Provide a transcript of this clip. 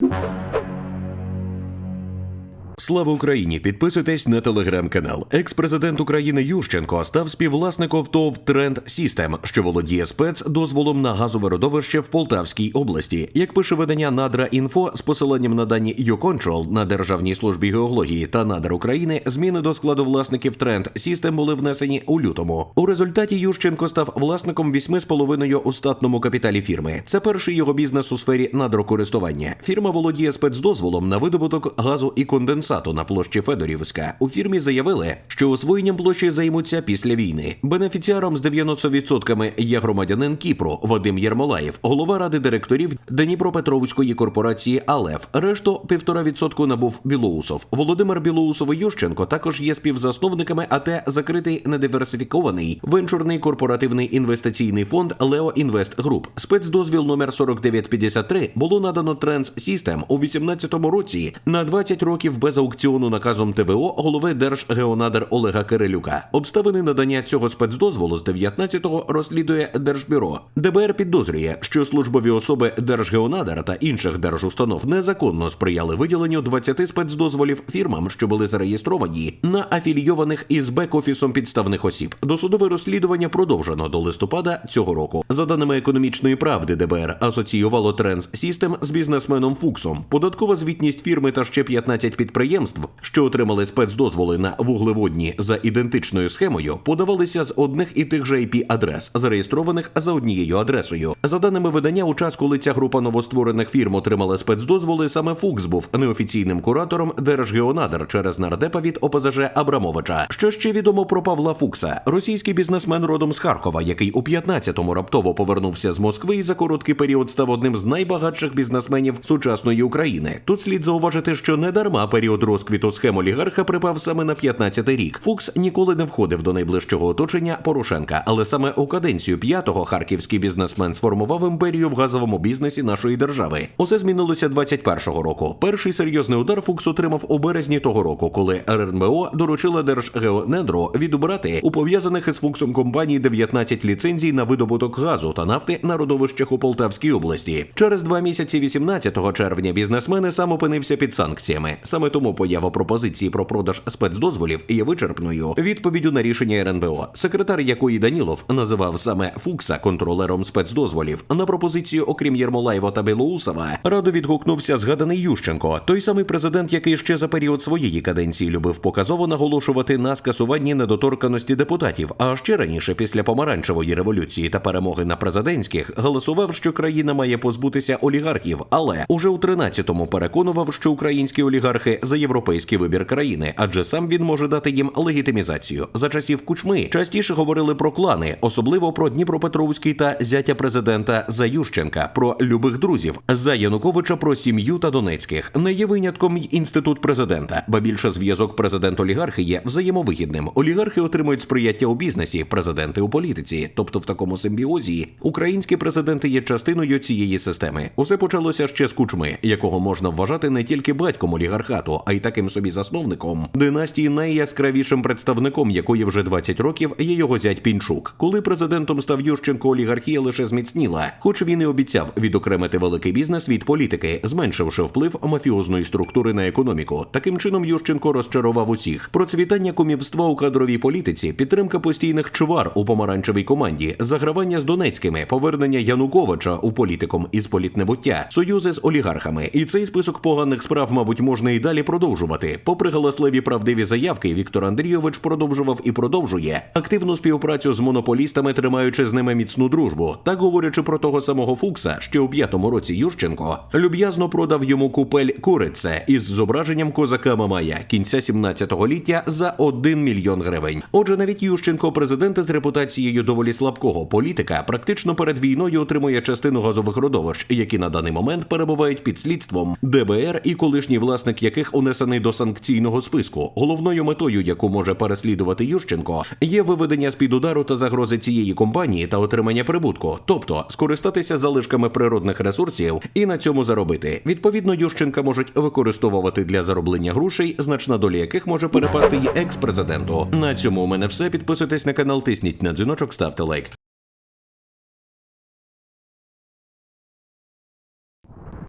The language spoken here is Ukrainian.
you. Слава Україні! Підписуйтесь на телеграм-канал. Екс-президент України Ющенко став співвласником ТОВ Тренд Сістем, що володіє спецдозволом на газове родовище в Полтавській області. Як пише видання Надра Інфо з посиланням на дані YouControl на Державній службі геології та надр України, зміни до складу власників Тренд Сістем були внесені у лютому. У результаті Ющенко став власником 8,5 у статному капіталі фірми. Це перший його бізнес у сфері надрокористування. Фірма володіє спецдозволом на видобуток газу і конденсату на площі Федорівська. У фірмі заявили, що освоєнням площі займуться після війни. Бенефіціаром з 90% є громадянин Кіпру Вадим Єрмолаєв, голова ради директорів Дніпропетровської корпорації Алев. Решту півтора відсотку набув Білоусов. Володимир Білоусов і Ющенко також є співзасновниками АТ закритий недиверсифікований венчурний корпоративний інвестиційний фонд Лео Інвест Груп. Спецдозвіл номер 4953 було надано Trends System у 2018 році на 20 років без аукціону наказом ТВО голови Держгеонадр Олега Кирилюка. Обставини надання цього спецдозволу з 19-го розслідує Держбюро. ДБР підозрює, що службові особи Держгеонадр та інших держустанов незаконно сприяли виділенню 20 спецдозволів фірмам, що були зареєстровані на афілійованих із бек-офісом підставних осіб. Досудове розслідування продовжено до листопада цього року. За даними економічної правди, ДБР асоціювало Trends System з бізнесменом Фуксом. Податкова звітність фірми та ще 15 підприємств, що отримали спецдозволи на вуглеводні за ідентичною схемою, подавалися з одних і тих же IP-адрес, зареєстрованих за однією адресою. За даними видання, у час, коли ця група новостворених фірм отримала спецдозволи, саме Фукс був неофіційним куратором Держгеонадр через нардепа від ОПЗЖ Абрамовича. Що ще відомо про Павла Фукса, російський бізнесмен родом з Харкова, який у 15-му раптово повернувся з Москви і за короткий період став одним з найбагатших бізнесменів сучасної України. Тут слід зауважити, що не дарма період розквіту схем олігарха припав саме на 15-й рік. Фукс ніколи не входив до найближчого оточення Порошенка, але саме у каденцію п'ятого харківський бізнесмен сформував імперію в газовому бізнесі нашої держави. Усе змінилося 21-го року. Перший серйозний удар Фукс отримав у березні того року, коли РНБО доручила Держгеонедро відбрати у пов'язаних із Фуксом компанії 19 ліцензій на видобуток газу та нафти на родовищах у Полтавській області. Через два місяці, 18 червня, бізнесмени сам опинився під санкціями. Саме тому поява пропозиції про продаж спецдозволів є вичерпною відповіддю на рішення РНБО, секретар якої Данілов називав саме Фукса контролером спецдозволів. На пропозицію, окрім Єрмолаєва та Білоусова, радо відгукнувся згаданий Ющенко, той самий президент, який ще за період своєї каденції любив показово наголошувати на скасуванні недоторканості депутатів. А ще раніше, після помаранчевої революції та перемоги на президентських, голосував, що країна має позбутися олігархів, але уже у 13-му переконував, що українські олігархи за європейський вибір країни, адже сам він може дати їм легітимізацію. За часів кучми частіше говорили про клани, особливо про Дніпропетровський та зятя президента за Ющенка, про любих друзів за Януковича, про сім'ю та Донецьких. Не є винятком й інститут президента, ба більше зв'язок президент-олігархи є взаємовигідним. Олігархи отримують сприяття у бізнесі, президенти у політиці. Тобто, в такому симбіозі українські президенти є частиною цієї системи. Усе почалося ще з кучми, якого можна вважати не тільки батьком олігархату, а й таким собі засновником династії найяскравішим представником якої вже 20 років є його зять Пінчук. Коли президентом став Ющенко, олігархія лише зміцніла, хоч він і обіцяв відокремити великий бізнес від політики, зменшивши вплив мафіозної структури на економіку. Таким чином Ющенко розчарував усіх. Процвітання кумівства у кадровій політиці, підтримка постійних чвар у помаранчевій команді, загравання з Донецькими, повернення Януковича у політиком із політнебуття, союзи з олігархами. І цей список поганих справ, мабуть, можна і далі продовжувати. Попри галасливі правдиві заявки, Віктор Андрійович продовжував і продовжує активну співпрацю з монополістами, тримаючи з ними міцну дружбу. Так говорячи про того самого Фукса, ще у п'ятому році Ющенко люб'язно продав йому купель курице із зображенням козака Мамая кінця 17-ліття за 1 мільйон гривень. Отже, навіть Ющенко, президент з репутацією доволі слабкого політика, практично перед війною отримує частину газових родовищ, які на даний момент перебувають під слідством ДБР і колишній власник яких унесений до санкційного списку. Головною метою, яку може переслідувати Ющенко, є виведення з під удару та загрози цієї компанії та отримання прибутку, тобто скористатися залишками природних ресурсів і на цьому заробити. Відповідно, Ющенка можуть використовувати для зароблення грошей, значна доля яких може перепасти й екс-президенту. На цьому у мене все. Підписуйтесь на канал, тисніть на дзвіночок, ставте лайк.